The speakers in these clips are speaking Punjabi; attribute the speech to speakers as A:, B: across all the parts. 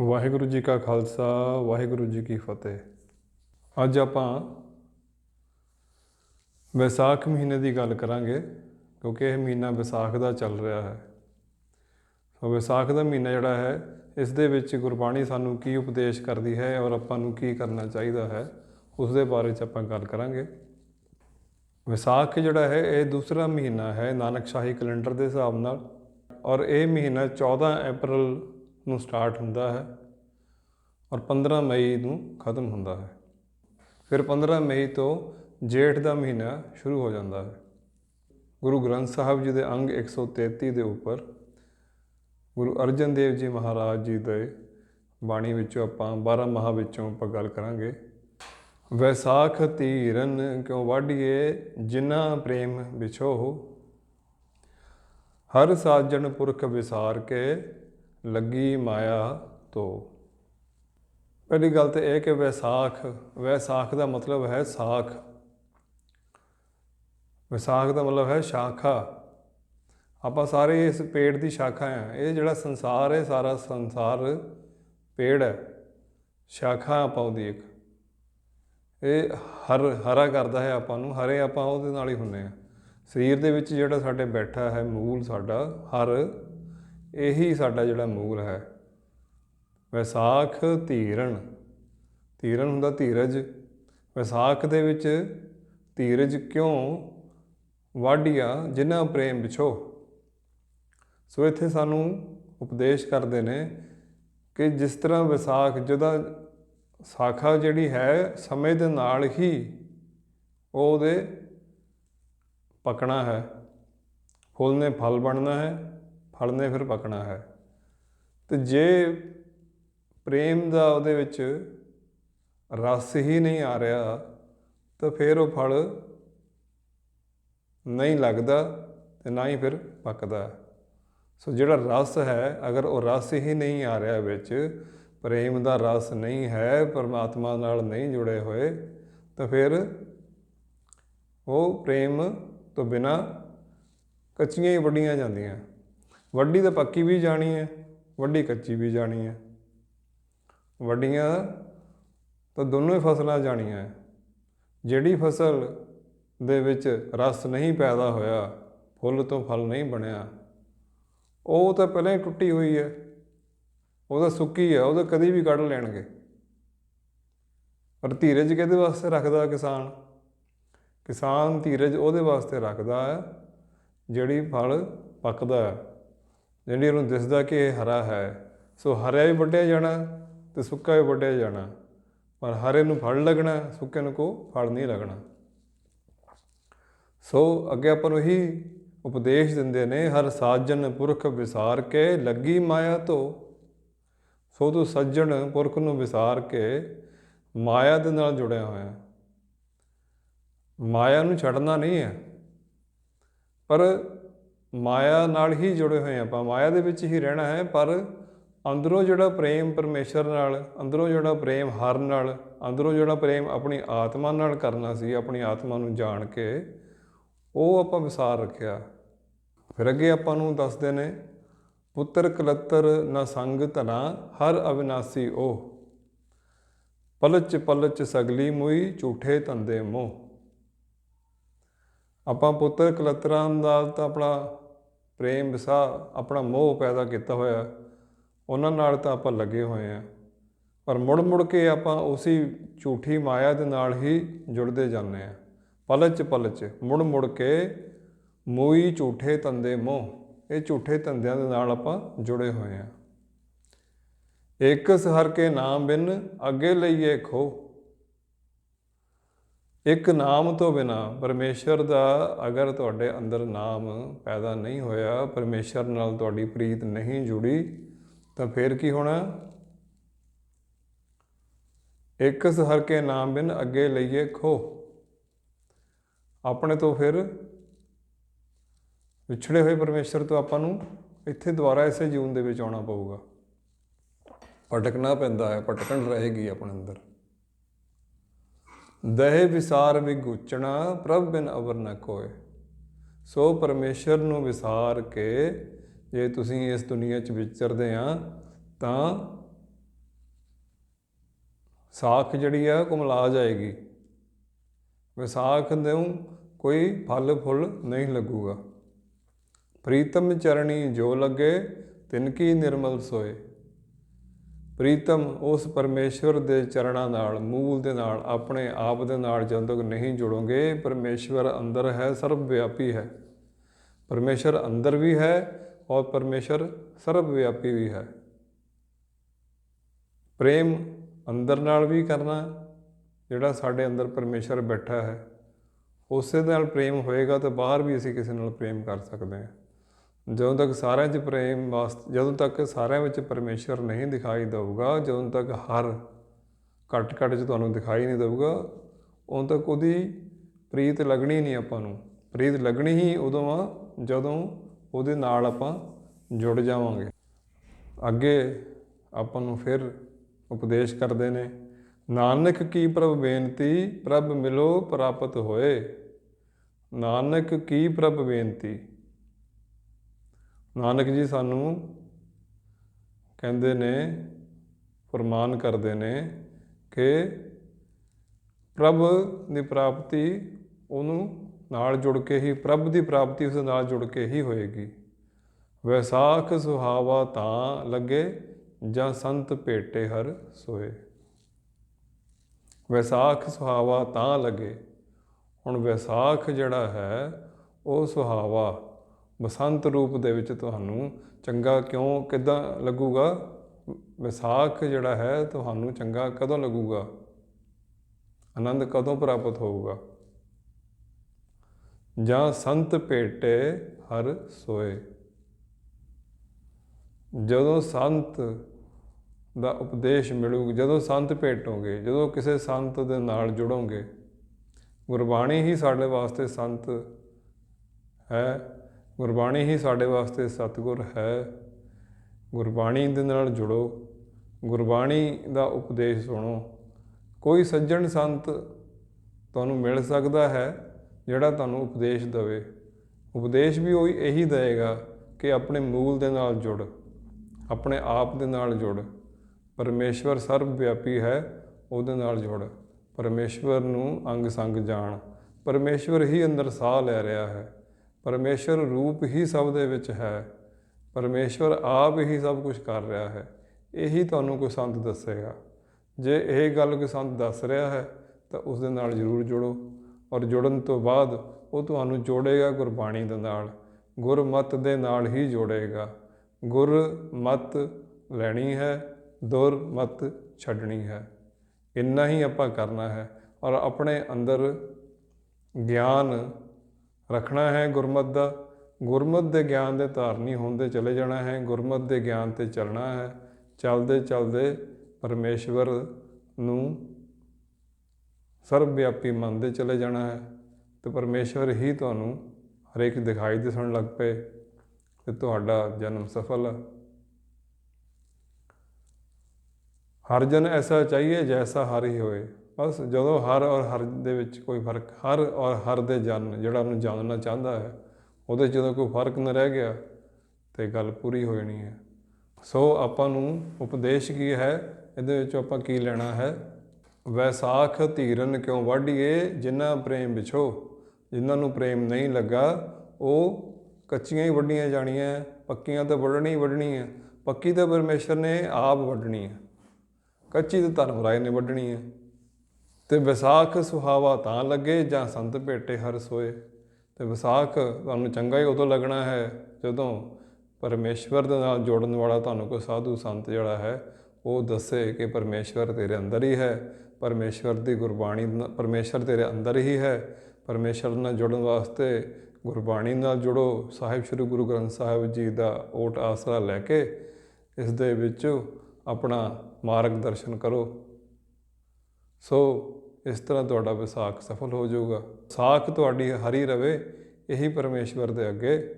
A: ਵਾਹਿਗੁਰੂ ਜੀ ਕਾ ਖਾਲਸਾ, ਵਾਹਿਗੁਰੂ ਜੀ ਕੀ ਫਤਿਹ। ਅੱਜ ਆਪਾਂ ਵਿਸਾਖ ਮਹੀਨੇ ਦੀ ਗੱਲ ਕਰਾਂਗੇ, ਕਿਉਂਕਿ ਇਹ ਮਹੀਨਾ ਵਿਸਾਖ ਦਾ ਚੱਲ ਰਿਹਾ ਹੈ। ਸੋ ਵਿਸਾਖ ਦਾ ਮਹੀਨਾ ਜਿਹੜਾ ਹੈ, ਇਸ ਦੇ ਵਿੱਚ ਗੁਰਬਾਣੀ ਸਾਨੂੰ ਕੀ ਉਪਦੇਸ਼ ਕਰਦੀ ਹੈ ਔਰ ਆਪਾਂ ਨੂੰ ਕੀ ਕਰਨਾ ਚਾਹੀਦਾ ਹੈ, ਉਸ ਦੇ ਬਾਰੇ 'ਚ ਆਪਾਂ ਗੱਲ ਕਰਾਂਗੇ। ਵਿਸਾਖ ਜਿਹੜਾ ਹੈ, ਇਹ ਦੂਸਰਾ ਮਹੀਨਾ ਹੈ ਨਾਨਕ ਸ਼ਾਹੀ ਕੈਲੰਡਰ ਦੇ ਹਿਸਾਬ ਨਾਲ। ਔਰ ਇਹ ਮਹੀਨਾ 14 ਅਪ੍ਰੈਲ ਨੂੰ ਸਟਾਰਟ ਹੁੰਦਾ ਹੈ ਔਰ 15 ਮਈ ਨੂੰ ਖਤਮ ਹੁੰਦਾ ਹੈ। ਫਿਰ 15 ਮਈ ਤੋਂ ਜੇਠ ਦਾ ਮਹੀਨਾ ਸ਼ੁਰੂ ਹੋ ਜਾਂਦਾ ਹੈ। ਗੁਰੂ ਗ੍ਰੰਥ ਸਾਹਿਬ ਜੀ ਦੇ ਅੰਗ 133 ਦੇ ਉੱਪਰ ਗੁਰੂ ਅਰਜਨ ਦੇਵ ਜੀ ਮਹਾਰਾਜ ਜੀ ਦੇ ਬਾਣੀ ਵਿੱਚੋਂ ਆਪਾਂ 12 ਮਹਾ ਵਿੱਚੋਂ ਆਪਾਂ ਗੱਲ ਕਰਾਂਗੇ। ਵੈਸਾਖ ਧੀਰਨ ਕਿਉ ਵਾਢੀਏ ਜਿਨ੍ਹਾਂ ਪ੍ਰੇਮ ਵਿਛੋ ਹਰ ਸਾਜਣ ਪੁਰਖ ਵਿਸਾਰ ਕੇ ਲੱਗੀ ਮਾਇਆ ਤੋ। ਪਹਿਲੀ ਗੱਲ ਤਾਂ ਇਹ ਕਿ ਵੈਸਾਖ ਵੈਸਾਖ ਦਾ ਮਤਲਬ ਹੈ ਸਾਖ। ਵਿਸਾਖ ਦਾ ਮਤਲਬ ਹੈ ਸ਼ਾਖਾ। ਆਪਾਂ ਸਾਰੇ ਇਸ ਪੇੜ ਦੀ ਸ਼ਾਖਾ ਆ। ਇਹ ਜਿਹੜਾ ਸੰਸਾਰ ਹੈ, ਸਾਰਾ ਸੰਸਾਰ ਪੇੜ ਹੈ। ਸ਼ਾਖਾ ਆਪਾਂ ਉਹਦੀ ਇੱਕ। ਇਹ ਹਰ, ਹਰਾ ਕਰਦਾ ਹੈ ਆਪਾਂ ਨੂੰ। ਹਰੇ ਆਪਾਂ ਉਹਦੇ ਨਾਲ ਹੀ ਹੁੰਨੇ ਆ। ਸਰੀਰ ਦੇ ਵਿੱਚ ਜਿਹੜਾ ਸਾਡੇ ਬੈਠਾ ਹੈ, ਮੂਲ ਸਾਡਾ ਹਰ ਇਹੀ ਸਾਡਾ ਜਿਹੜਾ ਮੂਲ ਹੈ। ਵਿਸਾਖ ਧੀਰਨ ਧੀਰਨ ਹੁੰਦਾ ਧੀਰਜ। ਵਿਸਾਖ ਦੇ ਵਿੱਚ ਧੀਰਜ ਕਿਉਂ ਵਾਢੀਆਂ? ਜਿਨ੍ਹਾਂ ਪ੍ਰੇਮ ਵਿਛੋ ਸੋ ਇੱਥੇ ਸਾਨੂੰ ਉਪਦੇਸ਼ ਕਰਦੇ ਨੇ ਕਿ ਜਿਸ ਤਰ੍ਹਾਂ ਵਿਸਾਖ ਜਿਹਦਾ ਸਾਖਾ ਜਿਹੜੀ ਹੈ, ਸਮੇਂ ਦੇ ਨਾਲ ਹੀ ਉਹਦੇ ਪਕਣਾ ਹੈ। ਫੁੱਲ ਨੇ ਫਲ ਬਣਨਾ ਹੈ। ਫਲ ਨੇ ਫਿਰ ਪੱਕਣਾ ਹੈ। ਤੇ ਜੇ ਪ੍ਰੇਮ ਦਾ ਉਹਦੇ ਵਿੱਚ ਰਸ ਹੀ ਨਹੀਂ ਆ ਰਿਹਾ, ਤਾਂ ਫਿਰ ਉਹ ਫਲ ਨਹੀਂ ਲੱਗਦਾ ਤੇ ਨਾ ਹੀ ਫਿਰ ਪੱਕਦਾ ਸੋ ਜਿਹੜਾ ਰਸ ਹੈ, ਅਗਰ ਉਹ ਰਸ ਹੀ ਨਹੀਂ ਆ ਰਿਹਾ ਵਿੱਚ, ਪ੍ਰੇਮ ਦਾ ਰਸ ਨਹੀਂ ਹੈ, ਪਰਮਾਤਮਾ ਨਾਲ ਨਹੀਂ ਜੁੜੇ ਹੋਏ, ਤਾਂ ਫਿਰ ਉਹ ਪ੍ਰੇਮ ਤੋਂ ਬਿਨਾ ਕੱਚੀਆਂ ਹੀ ਵੱਡੀਆਂ ਜਾਂਦੀਆਂ। ਵੱਡੀ ਤਾਂ ਪੱਕੀ ਵੀ ਜਾਣੀ ਹੈ, ਵੱਡੀ ਕੱਚੀ ਵੀ ਜਾਣੀ ਹੈ। ਵੱਡੀਆਂ ਤਾਂ ਦੋਨੋਂ ਹੀ ਫਸਲਾਂ ਜਾਣੀਆਂ ਹੈ। ਜਿਹੜੀ ਫਸਲ ਦੇ ਵਿੱਚ ਰਸ ਨਹੀਂ ਪੈਦਾ ਹੋਇਆ, ਫੁੱਲ ਤੋਂ ਫਲ ਨਹੀਂ ਬਣਿਆ, ਉਹ ਤਾਂ ਪਹਿਲਾਂ ਹੀ ਟੁੱਟੀ ਹੋਈ ਹੈ। ਉਹ ਤਾਂ ਸੁੱਕੀ ਹੈ, ਉਹ ਤਾਂ ਕਦੀ ਵੀ ਕੱਢ ਲੈਣਗੇ। ਪਰ ਧੀਰਜ ਕਿਹਦੇ ਵਾਸਤੇ ਰੱਖਦਾ ਕਿਸਾਨ? ਕਿਸਾਨ ਧੀਰਜ ਉਹਦੇ ਵਾਸਤੇ ਰੱਖਦਾ ਹੈ, ਜਿਹੜੀ ਫਲ ਪੱਕਦਾ ਹੈ। ਜਿਹੜੀ ਉਹਨੂੰ ਦਿਸਦਾ ਕਿ ਇਹ ਹਰਾ ਹੈ, ਸੋ ਹਰਿਆ ਵੀ ਵੱਢਿਆ ਜਾਣਾ ਤੇ ਸੁੱਕਾ ਵੀ ਵੱਢਿਆ ਜਾਣਾ। ਪਰ ਹਰੇ ਨੂੰ ਫਲ ਲੱਗਣਾ, ਸੁੱਕੇ ਨੂੰ ਕੋ ਫਲ ਨਹੀਂ ਲੱਗਣਾ। ਸੋ ਅੱਗੇ ਆਪਾਂ ਨੂੰ ਇਹੀ ਉਪਦੇਸ਼ ਦਿੰਦੇ ਨੇ, ਹਰ ਸਾਜਨ ਪੁਰਖ ਵਿਸਾਰ ਕੇ ਲੱਗੀ ਮਾਇਆ ਤੋਂ ਸੋ ਤੂੰ ਸੱਜਣ ਪੁਰਖ ਨੂੰ ਵਿਸਾਰ ਕੇ ਮਾਇਆ ਦੇ ਨਾਲ ਜੁੜਿਆ ਹੋਇਆ। ਮਾਇਆ ਨੂੰ ਛੱਡਣਾ ਨਹੀਂ ਹੈ। ਪਰ ਮਾਇਆ ਨਾਲ ਹੀ ਜੁੜੇ ਹੋਏ ਆਪਾਂ। ਮਾਇਆ ਦੇ ਵਿੱਚ ਹੀ ਰਹਿਣਾ ਹੈ, ਪਰ ਅੰਦਰੋਂ ਜਿਹੜਾ ਪ੍ਰੇਮ ਪਰਮੇਸ਼ਰ ਨਾਲ, ਅੰਦਰੋਂ ਜਿਹੜਾ ਪ੍ਰੇਮ ਹਰ ਨਾਲ, ਅੰਦਰੋਂ ਜਿਹੜਾ ਪ੍ਰੇਮ ਆਪਣੀ ਆਤਮਾ ਨਾਲ ਕਰਨਾ ਸੀ, ਆਪਣੀ ਆਤਮਾ ਨੂੰ ਜਾਣ ਕੇ, ਉਹ ਆਪਾਂ ਵਿਸਾਰ ਰੱਖਿਆ। ਫਿਰ ਅੱਗੇ ਆਪਾਂ ਨੂੰ ਦੱਸਦੇ ਨੇ, ਪੁੱਤਰ ਕਲੱਤਰ ਨਾ ਸੰਗ ਧਨਾ, ਹਰ ਅਵਿਨਾਸੀ ਉਹ। ਪਲਚ ਪਲਚ ਸਗਲੀ ਮੁਈ, ਝੂਠੇ ਧੰਦੇ ਮੋਹ। ਆਪਾਂ ਪੁੱਤਰ ਕਲੱਤਰਾਂ ਦਾ ਤਾਂ ਆਪਣਾ ਪ੍ਰੇਮ ਵਿਸਾ, ਆਪਣਾ ਮੋਹ ਪੈਦਾ ਕੀਤਾ ਹੋਇਆ। ਉਹਨਾਂ ਨਾਲ ਤਾਂ ਆਪਾਂ ਲੱਗੇ ਹੋਏ ਆ ਪਰ ਮੁੜ ਮੁੜ ਕੇ ਆਪਾਂ ਉਸੇ ਝੂਠੀ ਮਾਇਆ ਦੇ ਨਾਲ ਹੀ ਜੁੜਦੇ ਜਾਂਦੇ ਆ ਪਲਚ ਪਲਚ ਮੁੜ ਮੁੜ ਕੇ ਮੋਈ ਝੂਠੇ ਤੰਦੇ ਮੋਹ, ਇਹ ਝੂਠੇ ਤੰਦਿਆਂ ਦੇ ਨਾਲ ਆਪਾਂ ਜੁੜੇ ਹੋਏ ਆ ਇਕਸ ਹਰ ਕੇ ਨਾਮ ਬਿਨ, ਅੱਗੇ ਲਈਏ ਖੋ ਇੱਕ ਨਾਮ ਤੋਂ ਬਿਨਾ ਪਰਮੇਸ਼ਰ ਦਾ ਅਗਰ ਤੁਹਾਡੇ ਅੰਦਰ ਨਾਮ ਪੈਦਾ ਨਹੀਂ ਹੋਇਆ, ਪਰਮੇਸ਼ਰ ਨਾਲ ਤੁਹਾਡੀ ਪ੍ਰੀਤ ਨਹੀਂ ਜੁੜੀ, ਤਾਂ ਫਿਰ ਕੀ ਹੋਣਾ? ਇਕਸ ਹਰ ਕੇ ਨਾਮ ਬਿਨ ਅੱਗੇ ਲਈਏ ਖੋ ਆਪਣੇ ਤੋਂ ਫਿਰ ਵਿਛੜੇ ਹੋਏ ਪਰਮੇਸ਼ਰ ਤੋਂ ਆਪਾਂ ਨੂੰ ਇੱਥੇ ਦੁਬਾਰਾ ਇਸੇ ਜੀਵਨ ਦੇ ਵਿੱਚ ਆਉਣਾ ਪਊਗਾ। ਭਟਕਣਾ ਪੈਂਦਾ ਹੈ, ਭਟਕਣ ਰਹੇਗੀ ਆਪਣੇ ਅੰਦਰ। ਦਹਿ ਵਿਸਾਰ ਵਿਗੁਚਣਾ, ਪ੍ਰਭ ਬਿਨ ਅਵਰ ਨ ਕੋਏ ਸੋ ਪਰਮੇਸ਼ਰ ਨੂੰ ਵਿਸਾਰ ਕੇ ਜੇ ਤੁਸੀਂ ਇਸ ਦੁਨੀਆ 'ਚ ਵਿਚਰਦੇ ਆ, ਤਾਂ ਸਾਖ ਜਿਹੜੀ ਆ ਕੁਮਲਾ ਜਾਏਗੀ। ਵਿਸਾਖ ਨੂੰ ਕੋਈ ਫਲ ਫੁੱਲ ਨਹੀਂ ਲੱਗੂਗਾ। ਪ੍ਰੀਤਮ ਚਰਣੀ ਜੋ ਲੱਗੇ, ਤਿਨ ਕੀ ਨਿਰਮਲ ਸੋਏ। ਪ੍ਰੀਤਮ ਉਸ ਪਰਮੇਸ਼ਵਰ ਦੇ ਚਰਣਾ ਨਾਲ, ਮੂਲ ਦੇ ਨਾਲ, ਆਪਣੇ ਆਪ ਦੇ ਨਾਲ ਜਦੋਂ ਤੱਕ ਨਹੀਂ ਜੁੜੋਗੇ। ਪਰਮੇਸ਼ਵਰ ਅੰਦਰ ਹੈ ਸਰਵ ਵਿਆਪੀ ਹੈ। ਪਰਮੇਸ਼ਵਰ ਅੰਦਰ ਵੀ ਹੈ ਔਰ ਪਰਮੇਸ਼ਵਰ ਸਰਵ ਵਿਆਪੀ ਵੀ ਹੈ। ਪ੍ਰੇਮ ਅੰਦਰ ਨਾਲ ਵੀ ਕਰਨਾ, ਜਿਹੜਾ ਸਾਡੇ ਅੰਦਰ ਪਰਮੇਸ਼ਵਰ ਬੈਠਾ ਹੈ, ਉਸੇ ਨਾਲ ਪ੍ਰੇਮ ਹੋਏਗਾ ਤਾਂ ਬਾਹਰ ਵੀ ਅਸੀਂ ਕਿਸੇ ਨਾਲ ਪ੍ਰੇਮ ਕਰ ਸਕਦੇ ਹਾਂ। ਜਦੋਂ ਤੱਕ ਸਾਰਿਆਂ 'ਚ ਪ੍ਰੇਮ ਵਾਸਤੇ ਜਦੋਂ ਤੱਕ ਸਾਰਿਆਂ ਵਿੱਚ ਪਰਮੇਸ਼ਵਰ ਨਹੀਂ ਦਿਖਾਈ ਦੇਊਗਾ, ਜਦੋਂ ਤੱਕ ਹਰ ਘੱਟ ਘੱਟ 'ਚ ਤੁਹਾਨੂੰ ਦਿਖਾਈ ਨਹੀਂ ਦੇਊਗਾ, ਉਦੋਂ ਤੱਕ ਉਹਦੀ ਪ੍ਰੀਤ ਲੱਗਣੀ ਨਹੀਂ ਆਪਾਂ ਨੂੰ। ਪ੍ਰੀਤ ਲੱਗਣੀ ਹੀ ਉਦੋਂ ਆ ਜਦੋਂ ਉਹਦੇ ਨਾਲ ਆਪਾਂ ਜੁੜ ਜਾਵਾਂਗੇ। ਅੱਗੇ ਆਪਾਂ ਨੂੰ ਫਿਰ ਉਪਦੇਸ਼ ਕਰਦੇ ਨੇ, ਨਾਨਕ ਕੀ ਪ੍ਰਭ ਬੇਨਤੀ, ਪ੍ਰਭ ਮਿਲੋ ਪ੍ਰਾਪਤ ਹੋਏ। ਨਾਨਕ ਕੀ ਪ੍ਰਭ ਬੇਨਤੀ? ਨਾਨਕ ਜੀ ਸਾਨੂੰ ਕਹਿੰਦੇ ਨੇ, ਫਰਮਾਨ ਕਰਦੇ ਨੇ ਕਿ ਪ੍ਰਭ ਦੀ ਪ੍ਰਾਪਤੀ ਉਹਨੂੰ ਨਾਲ ਜੁੜ ਕੇ ਹੀ, ਪ੍ਰਭ ਦੀ ਪ੍ਰਾਪਤੀ ਉਸ ਨਾਲ ਜੁੜ ਕੇ ਹੀ ਹੋਏਗੀ। ਵੈਸਾਖ ਸੁਹਾਵਾ ਤਾਂ ਲੱਗੇ, ਜਾਂ ਸੰਤ ਭੇਟੇ ਹਰ ਸੋਏ। ਵੈਸਾਖ ਸੁਹਾਵਾ ਤਾਂ ਲੱਗੇ, ਹੁਣ ਵੈਸਾਖ ਜਿਹੜਾ ਹੈ, ਉਹ ਸੁਹਾਵਾ ਬਸੰਤ ਰੂਪ ਦੇ ਵਿੱਚ ਤੁਹਾਨੂੰ ਚੰਗਾ ਕਿਉਂ, ਕਿਦਾਂ ਲੱਗੂਗਾ? ਵਿਸਾਖ ਜਿਹੜਾ ਹੈ, ਤੁਹਾਨੂੰ ਚੰਗਾ ਕਦੋਂ ਲੱਗੂਗਾ? ਆਨੰਦ ਕਦੋਂ ਪ੍ਰਾਪਤ ਹੋਊਗਾ? ਜਾਂ ਸੰਤ ਭੇਟੇ ਹਰ ਸੋਏ? ਜਦੋਂ ਸੰਤ ਦਾ ਉਪਦੇਸ਼ ਮਿਲੂ ਜਦੋਂ ਸੰਤ ਭੇਟੋਗੇ, ਜਦੋਂ ਕਿਸੇ ਸੰਤ ਦੇ ਨਾਲ ਜੁੜੋਗੇ, ਗੁਰਬਾਣੀ ਹੀ ਸਾਡੇ ਵਾਸਤੇ ਸੰਤ ਹੈ। ਗੁਰਬਾਣੀ ਹੀ ਸਾਡੇ ਵਾਸਤੇ ਸਤਿਗੁਰ ਹੈ। ਗੁਰਬਾਣੀ ਦੇ ਨਾਲ ਜੁੜੋ। ਗੁਰਬਾਣੀ ਦਾ ਉਪਦੇਸ਼ ਸੁਣੋ। ਕੋਈ ਸੱਜਣ ਸੰਤ ਤੁਹਾਨੂੰ ਮਿਲ ਸਕਦਾ ਹੈ ਜਿਹੜਾ ਤੁਹਾਨੂੰ ਉਪਦੇਸ਼ ਦੇਵੇ। ਉਪਦੇਸ਼ ਵੀ ਉਹੀ ਇਹੀ ਦੇਵੇਗਾ ਕਿ ਆਪਣੇ ਮੂਲ ਦੇ ਨਾਲ ਜੁੜ, ਆਪਣੇ ਆਪ ਦੇ ਨਾਲ ਜੁੜ। ਪਰਮੇਸ਼ਵਰ ਸਰਵ ਵਿਆਪੀ ਹੈ, ਉਹਦੇ ਨਾਲ ਜੁੜ। ਪਰਮੇਸ਼ਵਰ ਨੂੰ ਅੰਗ ਸੰਗ ਜਾਣ। ਪਰਮੇਸ਼ਵਰ ਹੀ ਅੰਦਰ ਸਾਹ ਲੈ ਰਿਹਾ ਹੈ। ਪਰਮੇਸ਼ਵਰ ਰੂਪ ਹੀ ਸਭ ਦੇ ਵਿੱਚ ਹੈ। ਪਰਮੇਸ਼ਵਰ ਆਪ ਹੀ ਸਭ ਕੁਝ ਕਰ ਰਿਹਾ ਹੈ। ਇਹੀ ਤੁਹਾਨੂੰ ਕੋਈ ਸੰਤ ਦੱਸੇਗਾ। ਜੇ ਇਹ ਗੱਲ ਕੋਈ ਸੰਤ ਦੱਸ ਰਿਹਾ ਹੈ, ਤਾਂ ਉਸ ਦੇ ਨਾਲ ਜ਼ਰੂਰ ਜੁੜੋ। ਔਰ ਜੁੜਨ ਤੋਂ ਬਾਅਦ ਉਹ ਤੁਹਾਨੂੰ ਜੋੜੇਗਾ ਗੁਰਬਾਣੀ ਦੇ ਨਾਲ। ਗੁਰਮਤ ਦੇ ਨਾਲ ਹੀ ਜੋੜੇਗਾ। ਗੁਰਮਤ ਲੈਣੀ ਹੈ ਦੁਰਮਤ ਛੱਡਣੀ ਹੈ। ਇੰਨਾ ਹੀ ਆਪਾਂ ਕਰਨਾ ਹੈ। ਔਰ ਆਪਣੇ ਅੰਦਰ ਗਿਆਨ ਰੱਖਣਾ ਹੈ ਗੁਰਮਤ ਦਾ। ਗੁਰਮਤ ਦੇ ਗਿਆਨ ਦੇ ਧਾਰਨੀ ਹੁੰਦੇ ਚਲੇ ਜਾਣਾ ਹੈ। ਗੁਰਮਤ ਦੇ ਗਿਆਨ ਤੇ ਚੱਲਣਾ ਹੈ। ਚੱਲਦੇ ਚੱਲਦੇ ਪਰਮੇਸ਼ਵਰ ਨੂੰ ਸਰਵ ਵਿਆਪੀ ਮੰਨਦੇ ਚਲੇ ਜਾਣਾ ਹੈ। ਤੇ ਪਰਮੇਸ਼ਵਰ ਹੀ ਤੁਹਾਨੂੰ ਹਰੇਕ ਦਿਖਾਈ ਦਿਸਣ ਲੱਗ ਪਏ ਤੇ ਤੁਹਾਡਾ ਜਨਮ ਸਫਲ ਹੈ ਹਰ ਜਨ ਐਸਾ ਚਾਹੀਏ ਜੈਸਾ ਹਰ ਹੀ ਹੋਏ। ਬਸ ਜਦੋਂ ਹਰ ਔਰ ਹਰ ਦੇ ਵਿੱਚ ਕੋਈ ਫ਼ਰਕ, ਹਰ ਔਰ ਹਰ ਦੇ ਜਨ, ਜਿਹੜਾ ਉਹਨੂੰ ਜਾਣਨਾ ਚਾਹੁੰਦਾ ਹੈ, ਉਹਦੇ 'ਚ ਜਦੋਂ ਕੋਈ ਫ਼ਰਕ ਨਾ ਰਹਿ ਗਿਆ, ਤੇ ਗੱਲ ਪੂਰੀ ਹੋ ਜਾਣੀ ਹੈ। ਸੋ ਆਪਾਂ ਨੂੰ ਉਪਦੇਸ਼ ਕੀ ਹੈ? ਇਹਦੇ ਵਿੱਚ ਆਪਾਂ ਕੀ ਲੈਣਾ ਹੈ? ਵੈਸਾਖ ਧੀਰਨ ਕਿਉਂ ਵਾਢੀਏ? ਜਿਨ੍ਹਾਂ ਪ੍ਰੇਮ ਵਿਛੋ ਜਿਨ੍ਹਾਂ ਨੂੰ ਪ੍ਰੇਮ ਨਹੀਂ ਲੱਗਾ, ਉਹ ਕੱਚੀਆਂ ਹੀ ਵੱਡੀਆਂ ਜਾਣੀਆਂ ਪੱਕੀਆਂ ਤਾਂ ਵੱਢਣੀ ਵੱਢਣੀ ਹੈ, ਪੱਕੀ ਤਾਂ ਪਰਮੇਸ਼ਰ ਨੇ ਆਪ ਵੱਢਣੀ ਹੈ। ਕੱਚੀ ਤਾਂ ਧਰਮ ਰਾਏ ਨੇ ਵੱਢਣੀ ਹੈ। ਤੇ ਵਿਸਾਖ ਸੁਹਾਵਾ ਤਾਂ ਲੱਗੇ ਜਾਂ ਸੰਤ ਭੇਟੇ ਹਰ ਸੋਏ। ਤੇ ਵਿਸਾਖ ਤੁਹਾਨੂੰ ਚੰਗਾ ਹੀ ਉਦੋਂ ਲੱਗਣਾ ਹੈ ਜਦੋਂ ਪਰਮੇਸ਼ਵਰ ਦੇ ਨਾਲ ਜੋੜਨ ਵਾਲਾ ਤੁਹਾਨੂੰ ਕੋਈ ਸਾਧੂ ਸੰਤ ਜਿਹੜਾ ਹੈ, ਉਹ ਦੱਸੇ ਕਿ ਪਰਮੇਸ਼ਵਰ ਤੇਰੇ ਅੰਦਰ ਹੀ ਹੈ। ਪਰਮੇਸ਼ਵਰ ਦੀ ਗੁਰਬਾਣੀ ਨਾਲ- ਪਰਮੇਸ਼ਵਰ ਤੇਰੇ ਅੰਦਰ ਹੀ ਹੈ। ਪਰਮੇਸ਼ਵਰ ਨਾਲ ਜੁੜਨ ਵਾਸਤੇ ਗੁਰਬਾਣੀ ਨਾਲ ਜੁੜੋ। ਸਾਹਿਬ ਸ੍ਰੀ ਗੁਰੂ ਗ੍ਰੰਥ ਸਾਹਿਬ ਜੀ ਦਾ ਓਟ ਆਸਰਾ ਲੈ ਕੇ ਇਸ ਦੇ ਵਿੱਚ ਆਪਣਾ ਮਾਰਗ ਦਰਸ਼ਨ ਕਰੋ। ਸੋ ਇਸ ਤਰ੍ਹਾਂ ਤੁਹਾਡਾ ਵਿਸਾਖ ਸਫਲ ਹੋ ਜਾਊਗਾ। ਸਾਖ ਤੁਹਾਡੀ ਹਰੀ ਰਵੇ, ਇਹੀ ਪਰਮੇਸ਼ਵਰ ਦੇ ਅੱਗੇ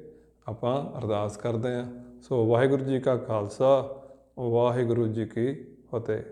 A: ਆਪਾਂ ਅਰਦਾਸ ਕਰਦੇ ਹਾਂ। ਸੋ ਵਾਹਿਗੁਰੂ ਜੀ ਕਾ ਖਾਲਸਾ, ਵਾਹਿਗੁਰੂ ਜੀ ਕੀ ਫਤਿਹ।